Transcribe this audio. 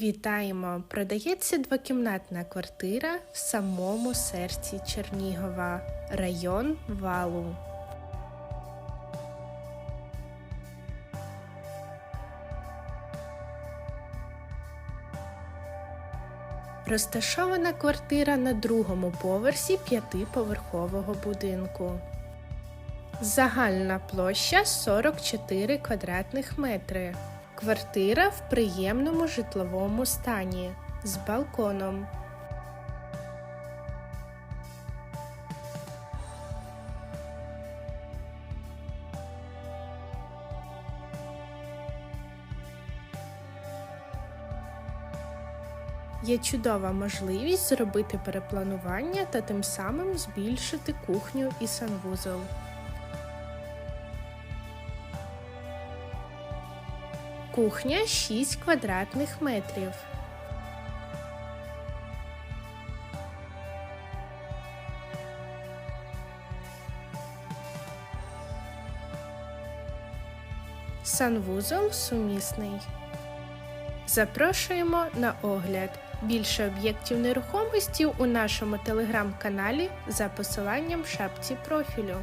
Вітаємо! Продається двокімнатна квартира в самому серці Чернігова, район Валу. Розташована квартира на другому поверсі п'ятиповерхового будинку. Загальна площа 44 квадратних метри. Квартира в приємному житловому стані з балконом. Є чудова можливість зробити перепланування та тим самим збільшити кухню і санвузол. Кухня 6 квадратних метрів. Санвузол сумісний. Запрошуємо на огляд. Більше об'єктів нерухомості у нашому телеграм-каналі за посиланням в шапці профілю.